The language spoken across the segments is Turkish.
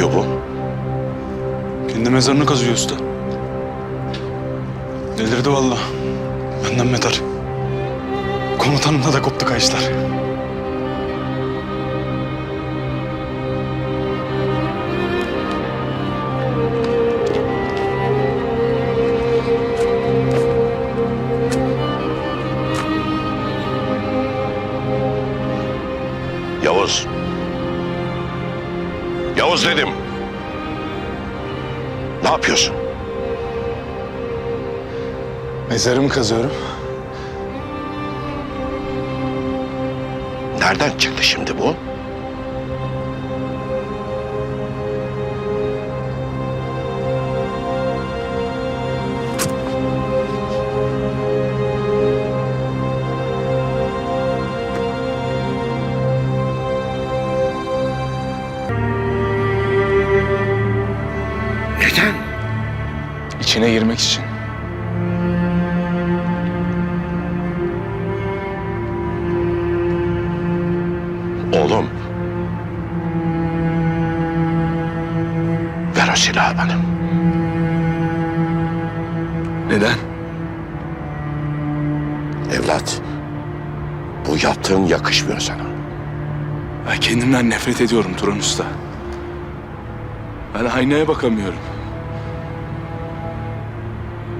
yapıyor bu? Kendi mezarını kazıyor usta. Yavuz dedim. Ne yapıyorsun? Mezarımı kazıyorum. Nereden çıktı şimdi bu? İçine girmek için. Oğlum. Ver o silahı bana. Neden? Evlat. Bu yaptığın yakışmıyor sana. Ben kendimden nefret ediyorum Turan Usta. Ben aynaya bakamıyorum.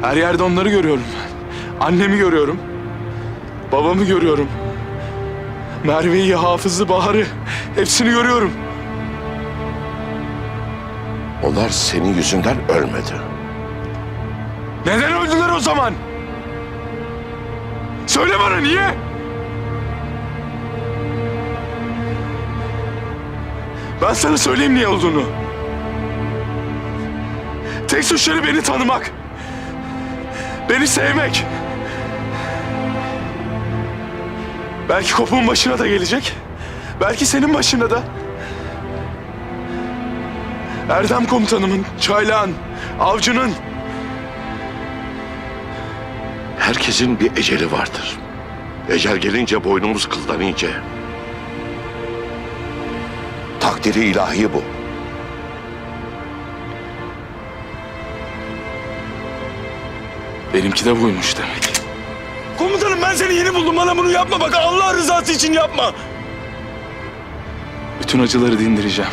Her yerde onları görüyorum. Annemi görüyorum. Babamı görüyorum. Merve'yi, Hafız'ı, Bahar'ı hepsini görüyorum. Onlar senin yüzünden ölmedi. Neden öldüler o zaman? Söyle bana niye? Ben sana söyleyeyim niye olduğunu. Tek suçları beni tanımak. Beni sevmek. Belki kopuğun başına da gelecek. Belki senin başına da. Erdem komutanımın, Çaylağın, Avcı'nın, Herkesin bir eceli vardır. Ecel gelince boynumuz kıldan ince. Takdiri ilahi bu. Benimki de buymuş demek. Komutanım ben seni yeni buldum. Bana bunu yapma bak. Allah rızası için yapma. Bütün acıları dindireceğim.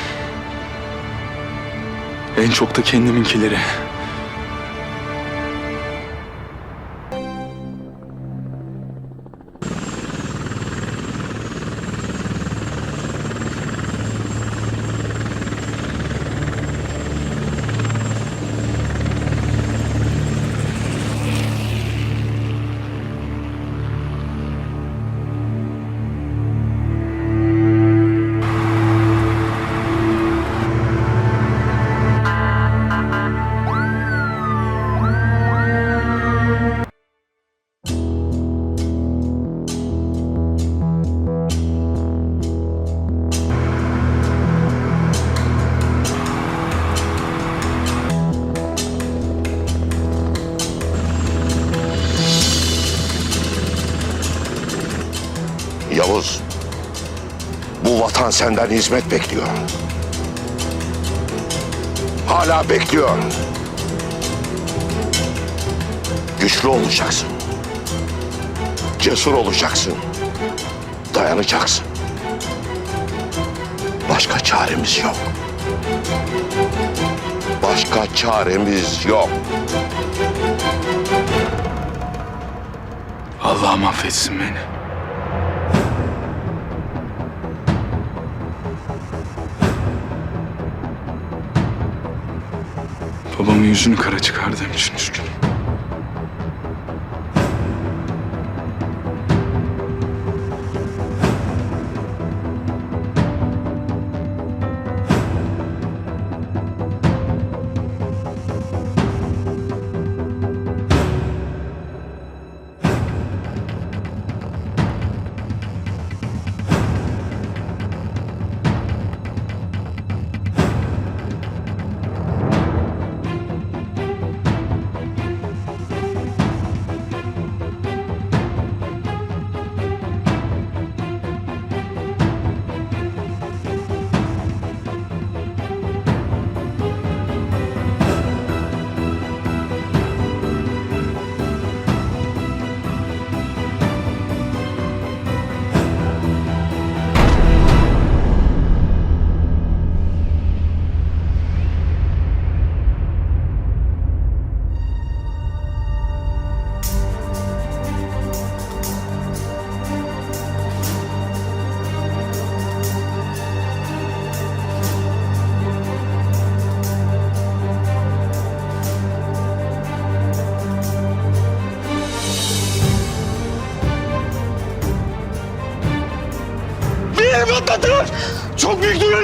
En çok da kendiminkileri. Vatan senden hizmet bekliyor. Hala bekliyor. Güçlü olacaksın. Cesur olacaksın. Dayanacaksın. Başka çaremiz yok. Başka çaremiz yok. Allah'ım affetsin beni. Babamın yüzünü kara çıkardığım için üzgünüm.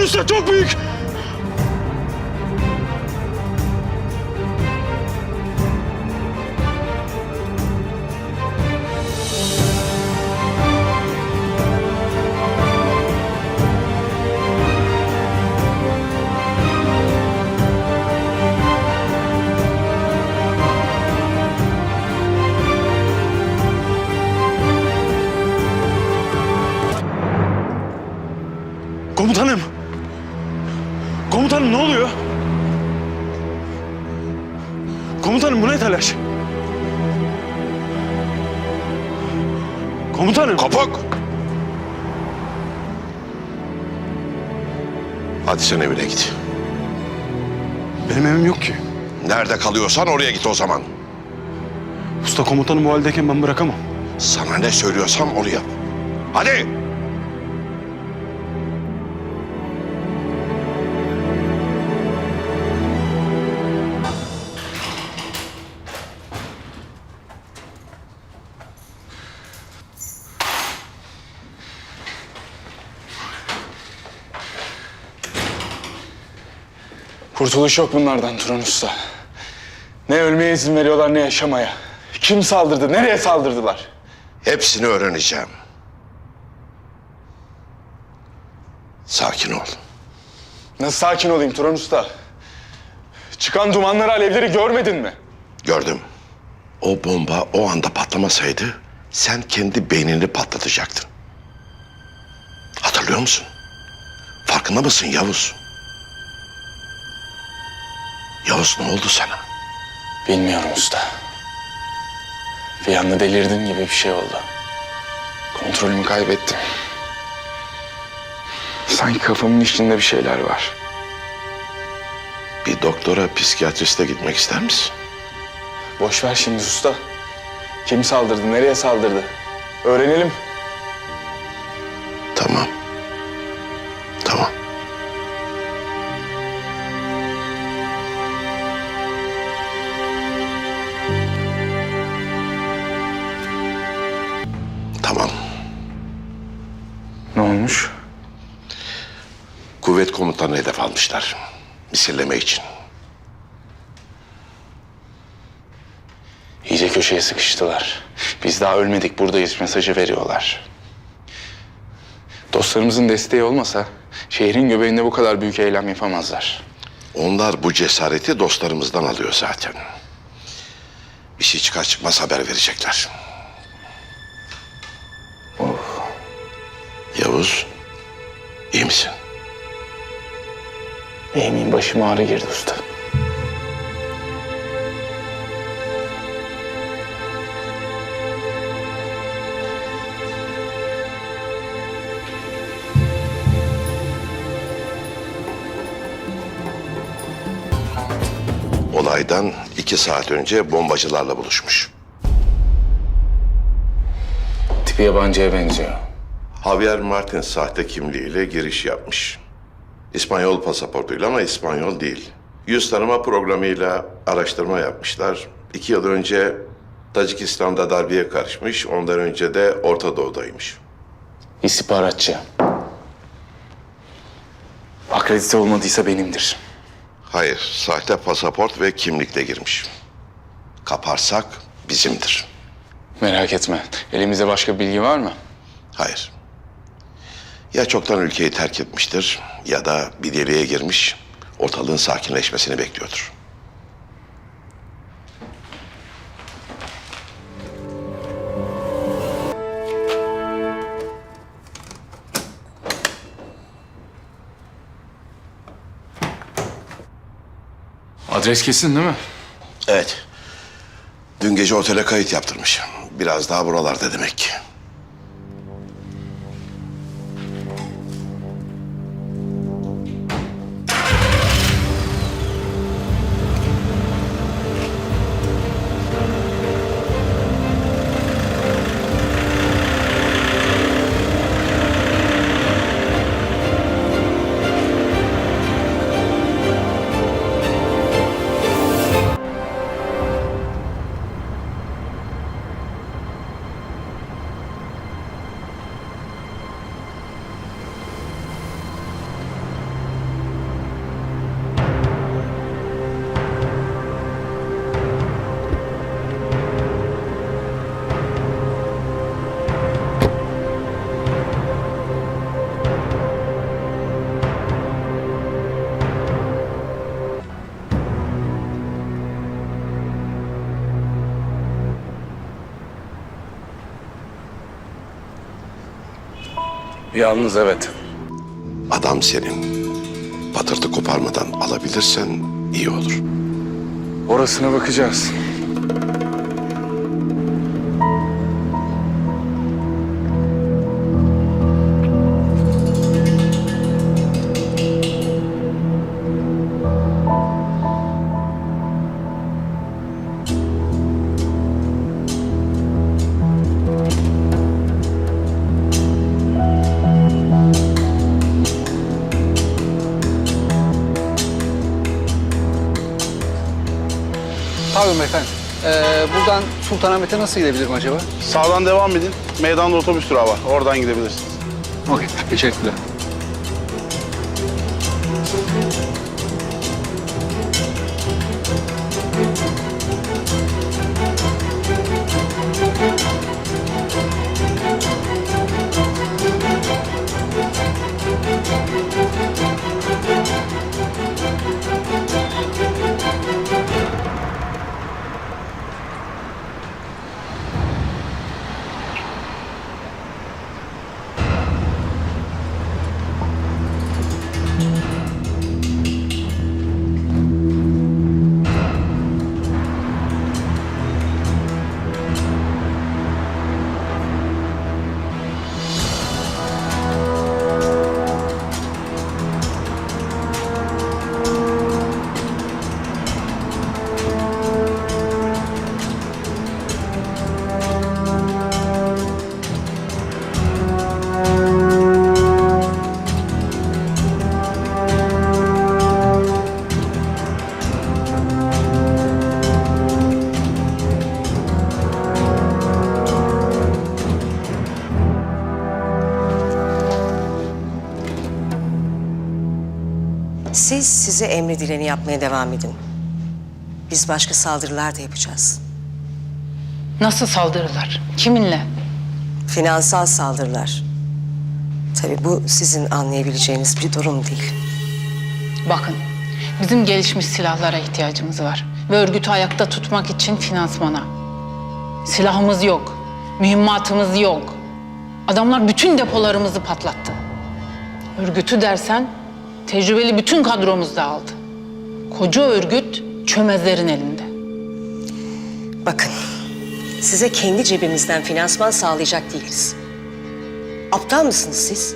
Usta çok büyük. Hadi sen evine git. Benim evim yok ki. Nerede kalıyorsan oraya git o zaman. Usta komutanım bu haldeyken ben bırakamam. Sana ne söylüyorsam onu yap. Hadi. Kurtuluş yok bunlardan Turan Usta. Ne ölmeye izin veriyorlar ne yaşamaya. Kim saldırdı? Nereye saldırdılar? Hepsini öğreneceğim. Sakin ol. Nasıl sakin olayım Turan Usta? Çıkan dumanları, alevleri görmedin mi? Gördüm. O bomba o anda patlamasaydı sen kendi beynini patlatacaktın. Hatırlıyor musun? Farkında mısın Yavuz? Yavuz ne oldu sana? Bilmiyorum usta. Bir anda delirdim gibi bir şey oldu. Kontrolümü kaybettim. Sanki kafamın içinde bir şeyler var. Bir doktora, psikiyatriste gitmek ister misin? Boş ver şimdi usta. Kim saldırdı, nereye saldırdı? Öğrenelim. Misilleme için. İyice köşeye sıkıştılar. Biz daha ölmedik buradayız mesajı veriyorlar. Dostlarımızın desteği olmasa şehrin göbeğinde bu kadar büyük eylem yapamazlar. Onlar bu cesareti dostlarımızdan alıyor zaten. Bir şey çıkar çıkmaz haber verecekler. Yavuz, iyi misin? Benim başıma ağrı girdi usta. Olaydan iki saat önce bombacılarla buluşmuş. Tipi yabancıya benziyor. Javier Martin sahte kimliğiyle giriş yapmış. İspanyol pasaportuyla ama İspanyol değil. Yüz tanıma programıyla araştırma yapmışlar. İki yıl önce Tacikistan'da darbeye karışmış, ondan önce de Orta Doğu'daymış. İstihbaratçı. Akredite olmadıysa benimdir. Hayır, sahte pasaport ve kimlikle girmiş. Kaparsak bizimdir. Merak etme. Elimizde başka bilgi var mı? Hayır. Ya çoktan ülkeyi terk etmiştir ya da bir deliğe girmiş, ortalığın sakinleşmesini bekliyordur. Adres kesin değil mi? Evet. Dün gece otele kayıt yaptırmış. Biraz daha buralarda demek ki. Yalnız evet. Adam senin. Patırtı koparmadan alabilirsen iyi olur. Orasına bakacağız. Sultanahmet'e nasıl gidebilirim acaba? Sağdan devam edin. Meydanda otobüs durağı var. Oradan gidebilirsiniz. Okey, teşekkürler. Siz size emredileni yapmaya devam edin. Biz başka saldırılar da yapacağız. Nasıl saldırılar? Kiminle? Finansal saldırılar. Tabii bu sizin anlayabileceğiniz bir durum değil. Bakın, bizim gelişmiş silahlara ihtiyacımız var. Ve örgütü ayakta tutmak için finansmana. Silahımız yok, mühimmatımız yok. Adamlar bütün depolarımızı patlattı. Örgütü dersen, tecrübeli bütün kadromuz da aldı. Koca örgüt çömezlerin elinde. Bakın, size kendi cebimizden finansman sağlayacak değiliz. Aptal mısınız siz?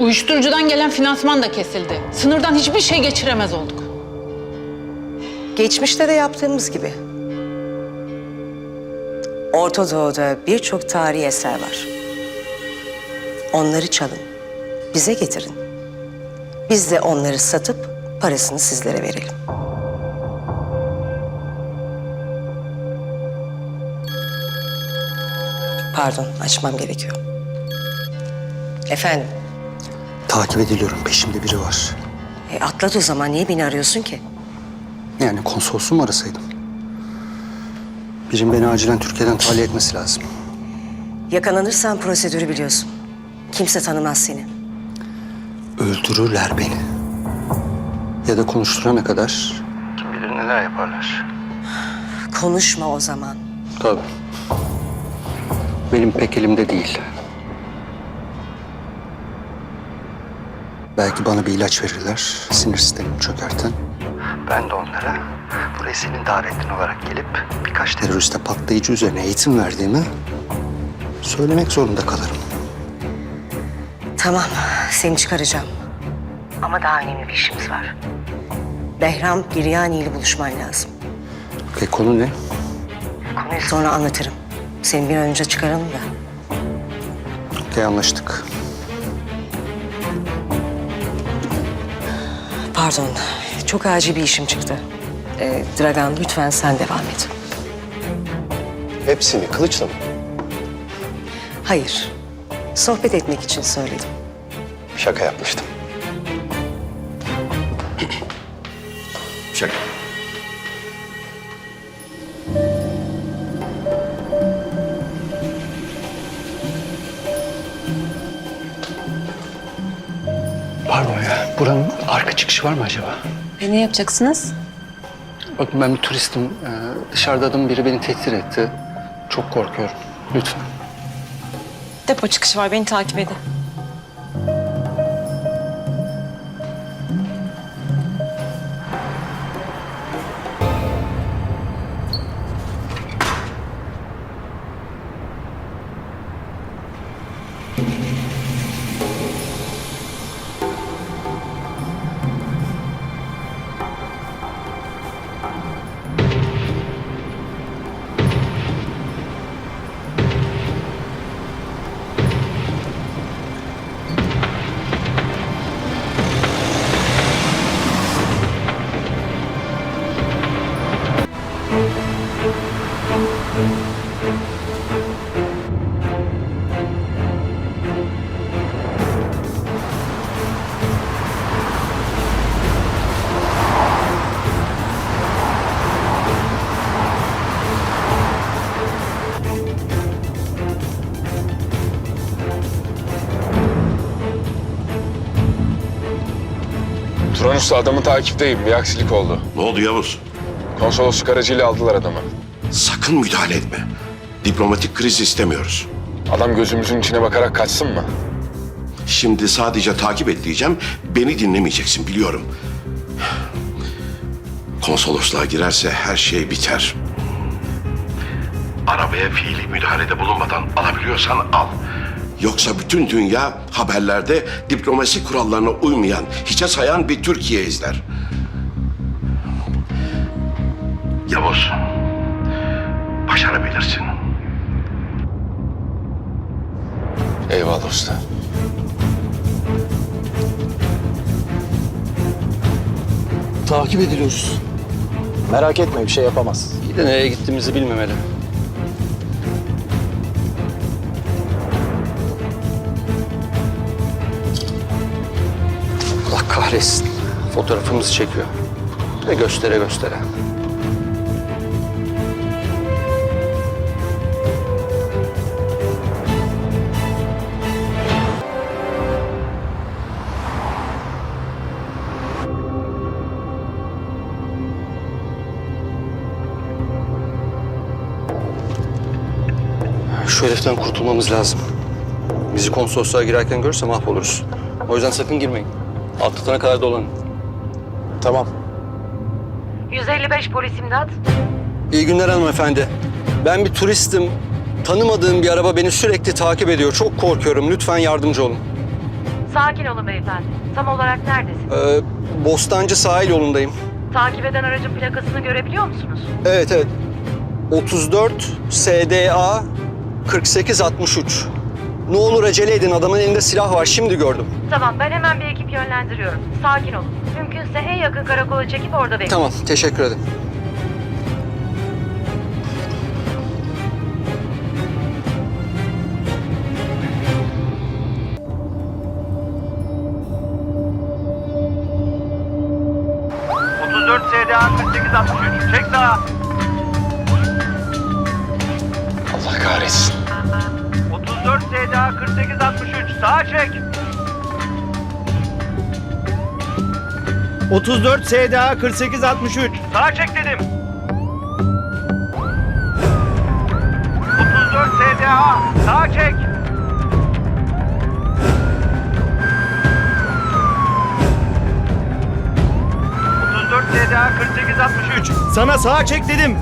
Uyuşturucudan gelen finansman da kesildi. Sınırdan hiçbir şey geçiremez olduk. Geçmişte de yaptığımız gibi. Orta Doğu'da birçok tarihi eser var. Onları çalın, bize getirin. Biz de onları satıp parasını sizlere verelim. Pardon, açmam gerekiyor. Efendim, Takip ediliyorum. Peşimde biri var. e, atlat o zaman. Niye beni arıyorsun ki? Yani konsolosu mu arasaydım? Birim beni acilen Türkiye'den tahliye etmesi lazım. Yakalanırsan prosedürü biliyorsun. Kimse tanımaz seni. Öldürürler beni. Ya da konuşturana kadar... Kim bilir neler yaparlar. Konuşma o zaman. Tabii. Benim pek elimde değil. Belki bana bir ilaç verirler, sinir sistemimi çökerten. Ben de onlara buraya senin davetlin olarak gelip birkaç teröriste patlayıcı üzerine eğitim verdiğimi söylemek zorunda kalırım. Tamam, seni çıkaracağım. Ama daha önemli bir işimiz var. Behram Giryani ile buluşman lazım. Ve konu ne? Konuyu sonra anlatırım. Seni bir an önce çıkaralım da. Okey anlaştık. Pardon, çok acil bir işim çıktı. Ee, Dragan lütfen sen devam et. Hepsini kılıçla mı? Hayır, sohbet etmek için söyledim. Şaka yapmıştım. Şaka. Pardon ya, buranın arka çıkışı var mı acaba? E ne yapacaksınız? Bakın ben bir turistim. Ee, dışarıda adam biri beni tehdit etti. Çok korkuyorum. Lütfen. Depo çıkışı var beni takip edin. Usta adamı takipteyim. Bir aksilik oldu. Ne oldu Yavuz? Konsolosluk aracıyla aldılar adamı. Sakın müdahale etme. Diplomatik kriz istemiyoruz. Adam gözümüzün içine bakarak kaçsın mı? Şimdi sadece takip et diyeceğim. Beni dinlemeyeceksin biliyorum. Konsolosluğa girerse her şey biter. Arabaya fiili müdahalede bulunmadan alabiliyorsan al. Yoksa bütün dünya haberlerde diplomasi kurallarına uymayan, hiçe sayan bir Türkiye izler. Yavuz, başarabilirsin. Eyvallah usta. Takip ediliyoruz. Merak etme bir şey yapamaz. İyi de nereye gittiğimizi bilmemeli. Fotoğrafımızı çekiyor. Ve göstere göstere. Şu heriften kurtulmamız lazım. Bizi konsolosluğa girerken görürse mahvoluruz. O yüzden sakın girmeyin. Atlatana kadar dolanın. Tamam. 155 polis imdat. İyi günler hanımefendi. Ben bir turistim. Tanımadığım bir araba beni sürekli takip ediyor. Çok korkuyorum. Lütfen yardımcı olun. Sakin olun beyefendi. Tam olarak neredesin? Ee, Bostancı sahil yolundayım. Takip eden aracın plakasını görebiliyor musunuz? Evet evet. 34 SDA 4863. Ne olur acele edin. Adamın elinde silah var. Şimdi gördüm. Tamam ben hemen bir ekip yönlendiriyorum. Sakin olun. Mümkünse en yakın karakola çekip orada bekleyin. Tamam. Teşekkür ederim. 34 SDA 4863 sağa çek dedim. 34 SDA sağa çek. SDA 4863 Sana sağa çek dedim.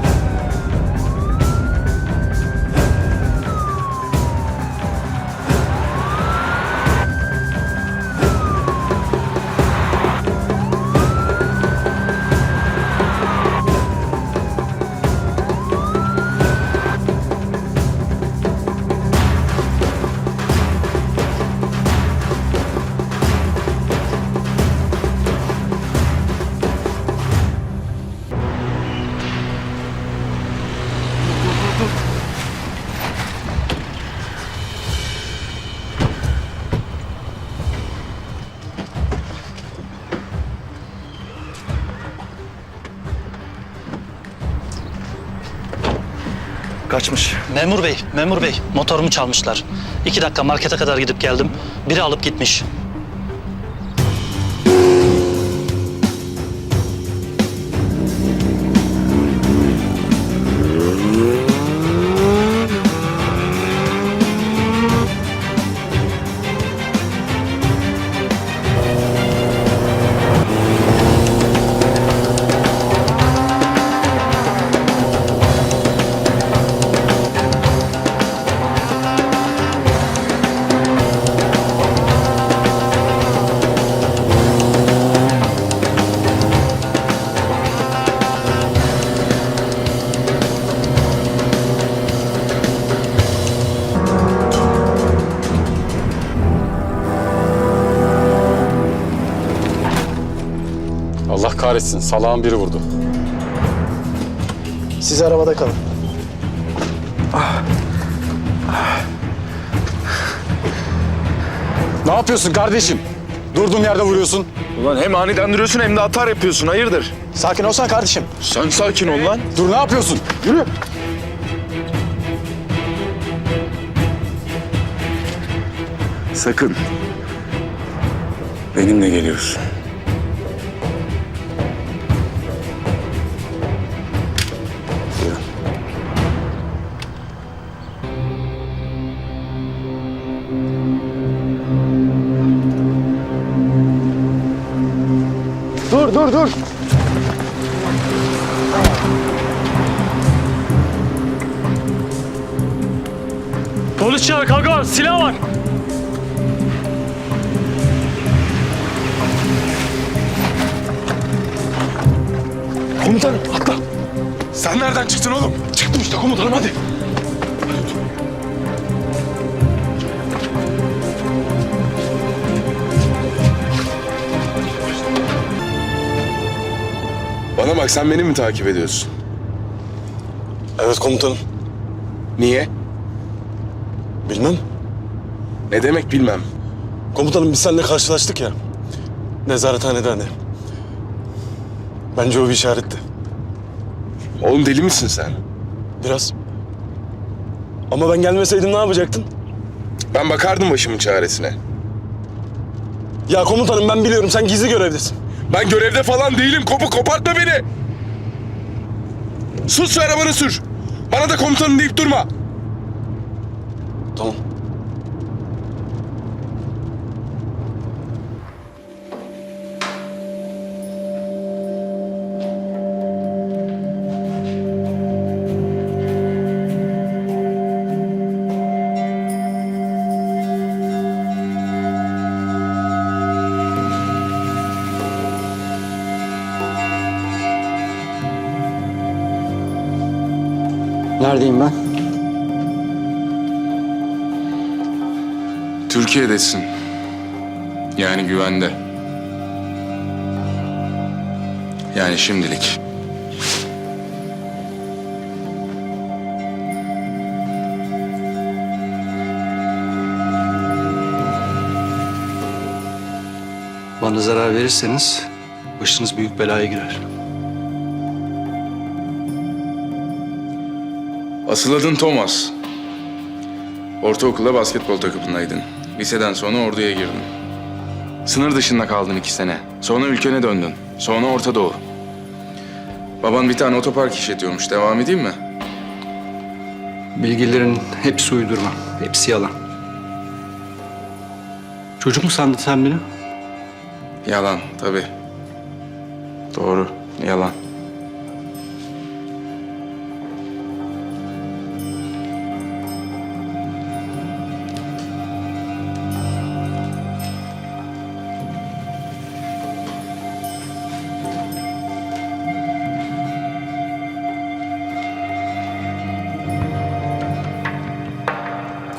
Kaçmış. Memur bey, memur bey. Motorumu çalmışlar. İki dakika markete kadar gidip geldim. Biri alıp gitmiş. Kahretsin. Salağın biri vurdu. Siz arabada kalın. Ne yapıyorsun kardeşim? Durduğum yerde vuruyorsun. Ulan hem aniden duruyorsun hem de atar yapıyorsun. Hayırdır? Sakin olsana kardeşim. Sen sakin ol lan. Dur ne yapıyorsun? Yürü. Sakın. Benimle geliyorsun. Dur dur. Polis çağır var silah var. Komutanım atla. Sen nereden çıktın oğlum? Çıktım işte komutanım hadi. Bana bak sen beni mi takip ediyorsun? Evet komutanım. Niye? Bilmem. Ne demek bilmem. Komutanım biz seninle karşılaştık ya. Nezarethanede hani. Bence o bir işaretti. Oğlum deli misin sen? Biraz. Ama ben gelmeseydim ne yapacaktın? Ben bakardım başımın çaresine. Ya komutanım ben biliyorum sen gizli görevdesin. Ben görevde falan değilim. Kopu kopartma beni. Sus şu arabanı sür. Bana da komutanım deyip durma. Tamam. Neredeyim ben? Türkiye'desin. Yani güvende. Yani şimdilik. Bana zarar verirseniz başınız büyük belaya girer. Asıl adın Thomas. Ortaokulda basketbol takımındaydın. Liseden sonra orduya girdin. Sınır dışında kaldın iki sene. Sonra ülkene döndün. Sonra Orta Doğu. Baban bir tane otopark işletiyormuş. Devam edeyim mi? Bilgilerin hepsi uydurma. Hepsi yalan. Çocuk mu sandın sen beni? Yalan tabii. Doğru. Yalan.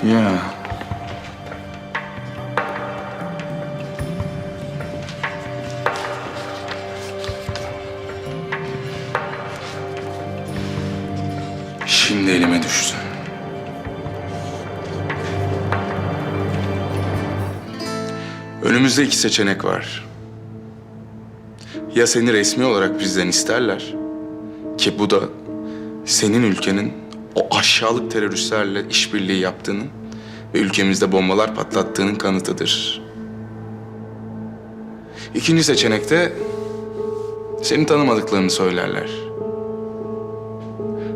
Ya. Şimdi elime düştü. Önümüzde iki seçenek var. Ya seni resmi olarak bizden isterler ki bu da senin ülkenin aşağılık teröristlerle işbirliği yaptığının ve ülkemizde bombalar patlattığının kanıtıdır. İkinci seçenekte seni tanımadıklarını söylerler.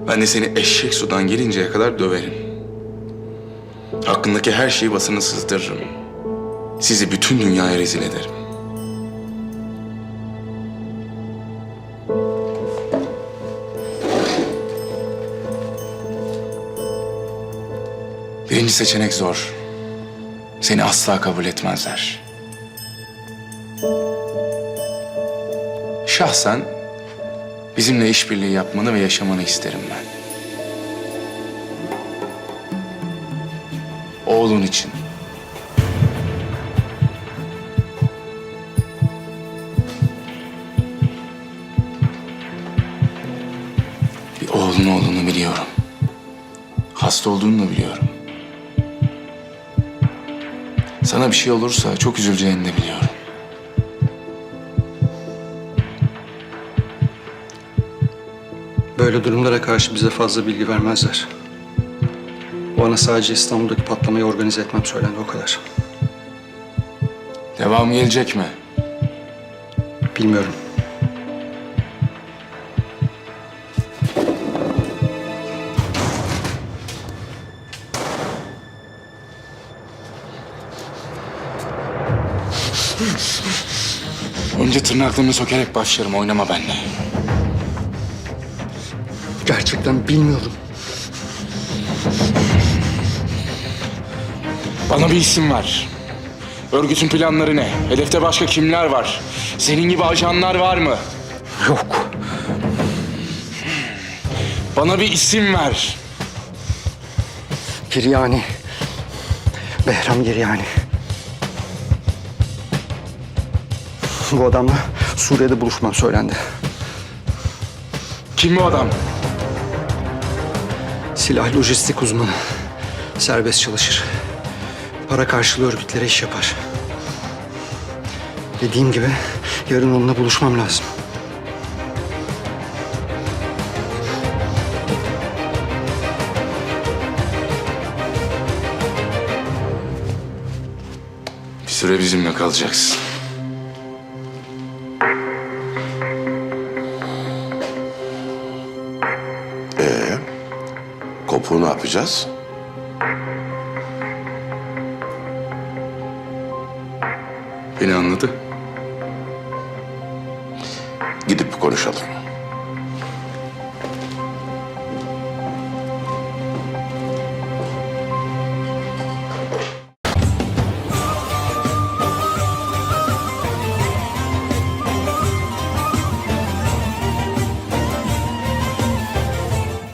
Ben de seni eşek sudan gelinceye kadar döverim. Hakkındaki her şeyi basına sızdırırım. Sizi bütün dünyaya rezil ederim. Birinci seçenek zor. Seni asla kabul etmezler. Şahsen bizimle işbirliği yapmanı ve yaşamanı isterim ben. Oğlun için. Bir oğlun olduğunu biliyorum. Hasta olduğunu da biliyorum. Sana bir şey olursa çok üzüleceğini de biliyorum. Böyle durumlara karşı bize fazla bilgi vermezler. Bana sadece İstanbul'daki patlamayı organize etmem söylendi o kadar. Devam gelecek mi? Bilmiyorum. Önce tırnaklarını sökerek başlarım. Oynama benimle. Gerçekten bilmiyorum. Bana bir isim ver. Örgütün planları ne? Hedefte başka kimler var? Senin gibi ajanlar var mı? Yok. Bana bir isim ver. Giryani. Behram Giryani. Bu adamla Suriye'de buluşmam söylendi. Kim bu adam? Silah lojistik uzmanı. Serbest çalışır. Para karşılığı örgütlere iş yapar. Dediğim gibi yarın onunla buluşmam lazım. Bir süre bizimle kalacaksın. Yapacağız?